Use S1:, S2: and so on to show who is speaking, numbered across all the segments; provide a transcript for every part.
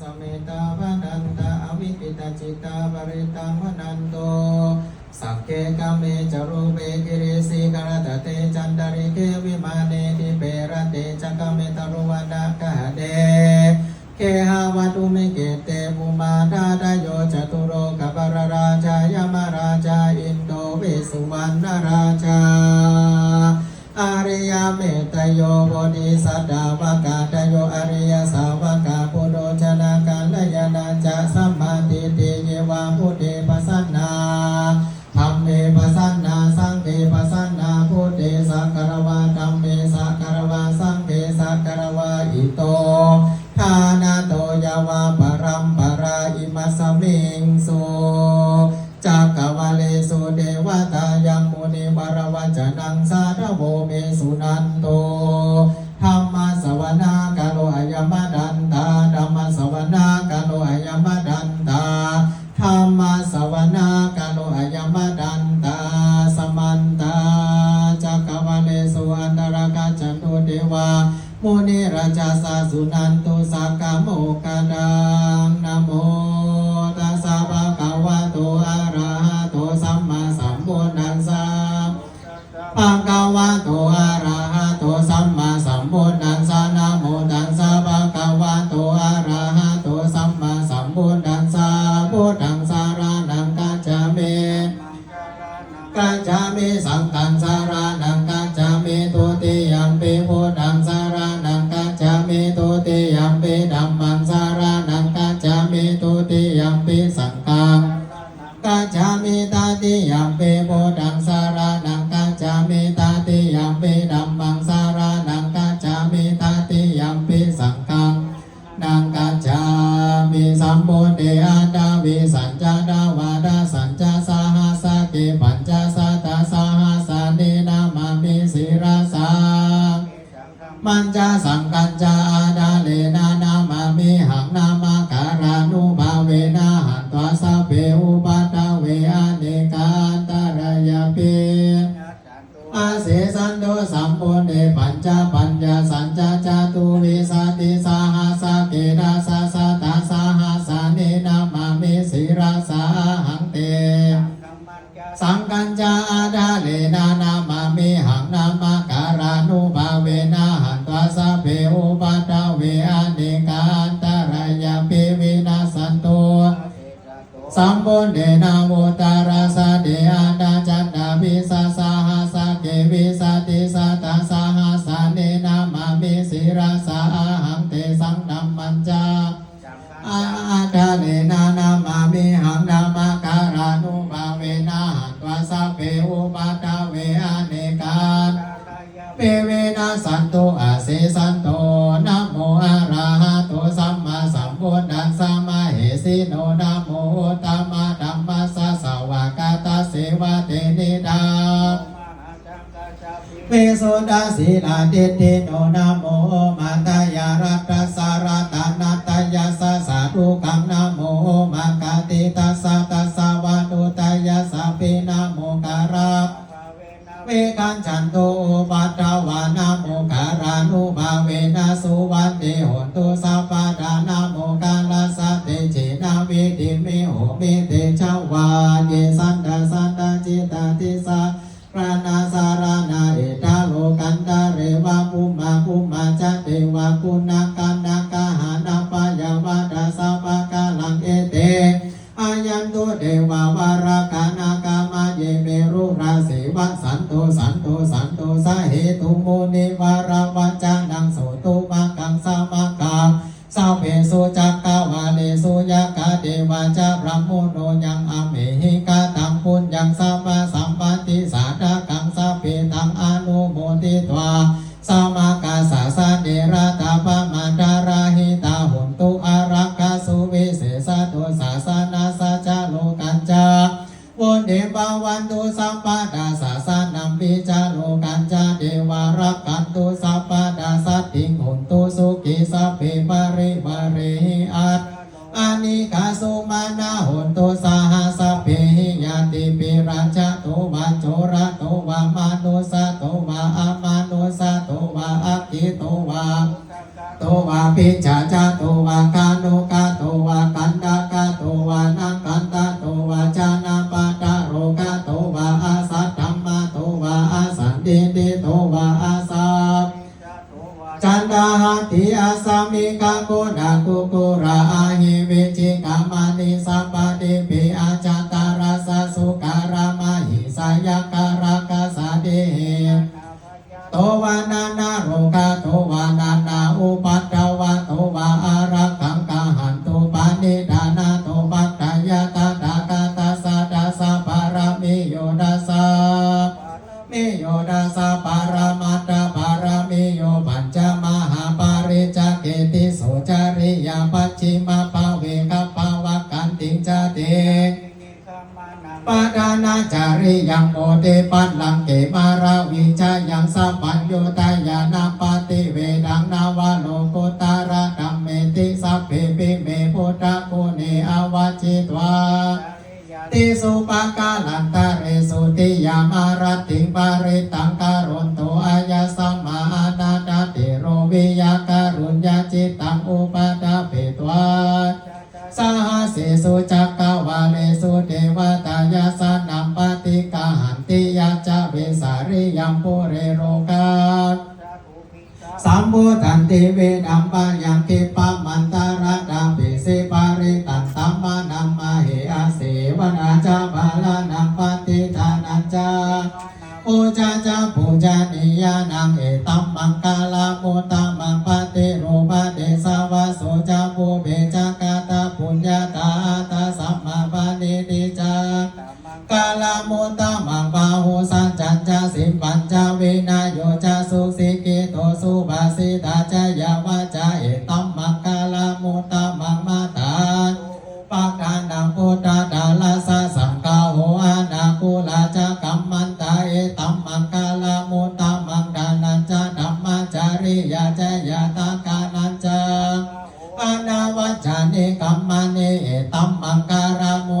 S1: สเมตาพนันตาอวิปิตาจิตาปริตังพนันโตสักเกกามเมจารูเปกิริสีกรตเตจันดาริเกวิมาเนติเปรเตจักเมตารุวันดากะเดเคหาวัตุเมเกเตภูมาดาดโยจตุโรกบารราชายมาราชาอินโดเวสุวรรณราชาอาริยเมตโยโพธิสัตตาวกาตโยอริยสาว ยังมุนิวรวัจนังสาธโวเมสุนันโตธรรมสวนา จาสังกัญจาอาดาเลนานามามิหังนามาการานุภาเวนะหันตวาสะเปอุปัตตเวอเนกาอันตรายาเปอาเสสันโดสัมปุเนปัญจปัญญาสัญจาจาตุวิสติสาหาสเกดาสาสตาสาหาสาเนนามามิสิราสาหังเต สังกัญจา อาดาเลนานามามิหังนามาการานุภาเวนะหัตวาสะเปอุปัตตเวอเนกาเปเวนะสันโตอาเสสันโตนะโมอะระหะโตสัมมาสัมพุทธัสสะมะเหสิโนนะโมตัมมะธัมมัสะสาวกาตาเสวะเตนิดาเวโสดาสีลาเตเตโนนะโมมาตายารัตตารต ติสารานาสารานาเอตาโลกันตาเรวะภูมาภูมาจัตเตวะกุณกันนาคาหานาปายาวาดาสัพพะกาลังเอเตอายันตุเดวาวารากานาคามาเยเมรุราศีวัสันโตสันโตสันโตสาเหตุโมนิวาราวัจจังดังโสตุมากังสามากังสาวเพสุจักกาวาเลสุยากาเดวาจาพระมุโนยังอเมหิกาตังปุญญังสัมมา สัพเพปริปริอัตอานิกาสุมาณาหุนตุสหสัพเพยติปิรัชโตวาโจระโตวามานุสะโตวาอมานุสะโตวาอคิโตวาโตวาปิจาจาโตวากานุกาโตวากันตากาโตวานังกันตาโตวาจานาปะตะโรกาโตวาอาสัตธรรมะโตวาอาสันติโต Amiga con la cocó. ปิปิเมโพธะโคเนอวัจิตวาติสุปกาลันตาเรสุติยามารติปาริตังการุณโตอายาสัมมาอาตติโรวิยาการุณญาจิตตังอุปาทาเปตวาสหเสสุจักกวาเลสุเทวตายาสนัมปติกาหันติยาจเวสาริยัมปุเรโรกาสัมบูธันติเวดัมปายังเกปะมันต มังปาหูสันจันจาสิปัญจเวินาโยจาสุสิกิโตสุภาสิตาจยาวาจาเอตัมมังกาลามุตมังมาตาปะกานังพุทธดาลาสะสังกาโหอานาคุลาจกรมมันตาเอตัมมังกาลามุตมังกานันจาดัมมาจาริยาจายาตากานันจาอนาวัจานิกรมมานิเอตัมมังการามุ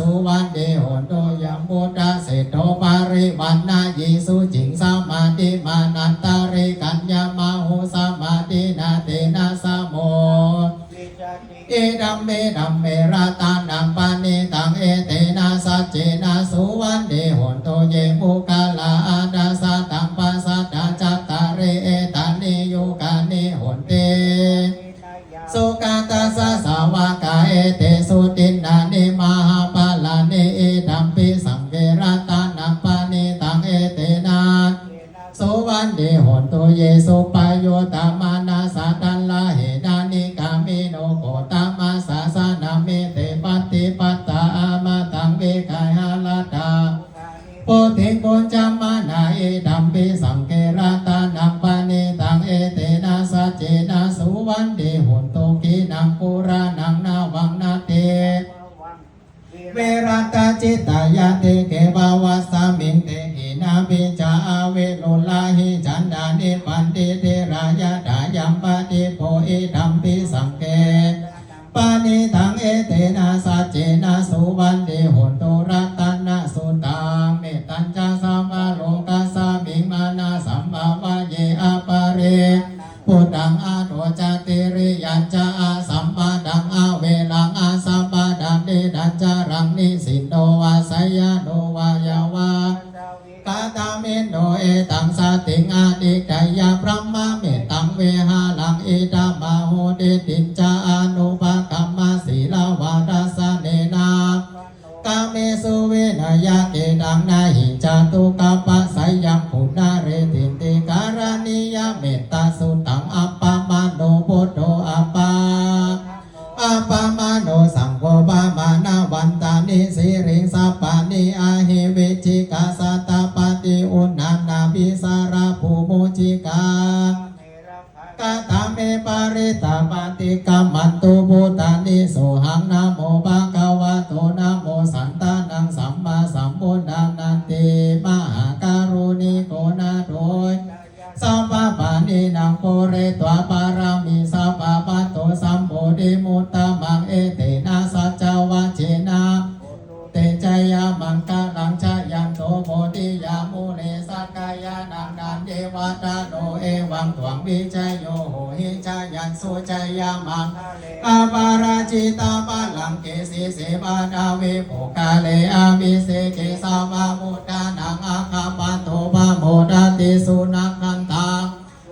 S1: 千万别。 ตาโพธิคุณจามานาเอดัมปิสังเกราตานังปานิตังเอเตนะสัจเจนะสุวันเดหุนโตกีนังปุระนังนาวังนาเตเวรตาจิตายาเตเกบาวาสามิงเตหินาปิจาเวโลลาหิจันดานิปันติเตรายาดายัมปะติโพอิดัมปิสังเกปานิทังเอเตนะสัจเจนะสุวันเดหุนโต ตินจา ตาปฏิกรรมันตุบุตานิโสหังนะโมปะคะวะโตนะโมสันตานังสัมมาสัมพุทธานันติมหาการุณิโกนาโดยสัมปะปานินังโปเรตวาปา งอาปาราจิตาปาลังเกสิเสบาดาเวโภกาเลอามิเสเกสาวามุตานังอาคาปะโตปาโมดาติสุนักขันตัง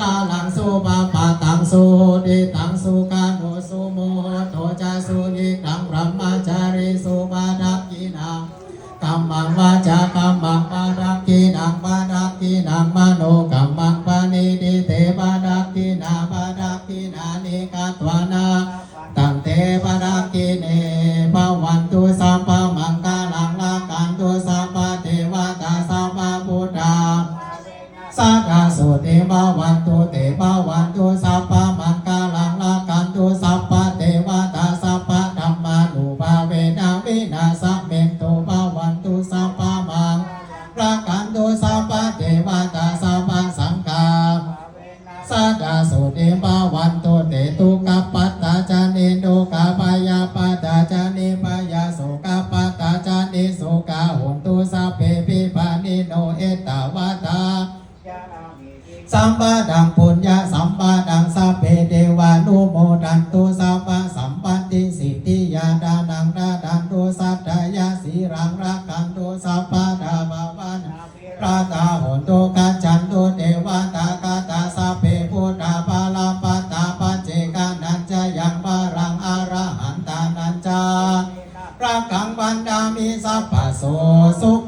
S1: กาลังสุปาปาตังสุดิตังสุกาโนสุโม กาสุเตภาวันตุเตภาวันตุสัพพะมังกาลังลากันตุสัพพะเทวตาสัพพะธรรมานุภาเวนะวินาสเมนตุภาวันตุสัพพะมังรักกันตุสัพพะเทวตาสัพพะสังฆาสักกาสุเตภาวันตุเตตุกัปปัตตาจานิโดกาปายาปัตตาจานิปายาสุกัปปัตตาจานิสุกาหุนตุสัพเพปิปานิโนเอตตา สัมปะดังปุญญาสัมปะดังสัพเพเทวานุโมดันตุสัพพะสัมปันติสิทธิยาดานังดาดันตุสัตตยาสีรังรักขันตุสัพพะดาบาวันพระตาโหนตุกัจจันตุเทวตากาตาสัพเพพุทธาภาลาปตาปเจกานันจะยังบารังอรหันตานันจาระกังบันดามิสัพพะโสสุข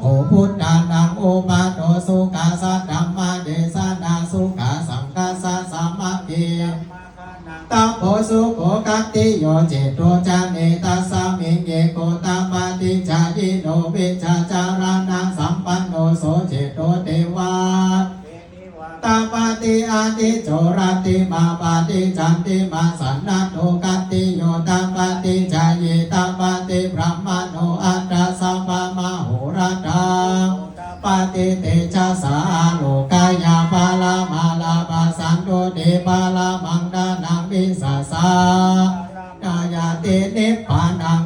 S1: ติโจรติมาปาติจันติมาสันนัตโตกัตติโยตาปาติจายตาปาติพระมโนอัตตาสัพพะมโหราตังปาติเตชะสาโลกายาปาลามาลาปาสันโดเดปาลามังดานังวิสาสากายาตินิพพานัง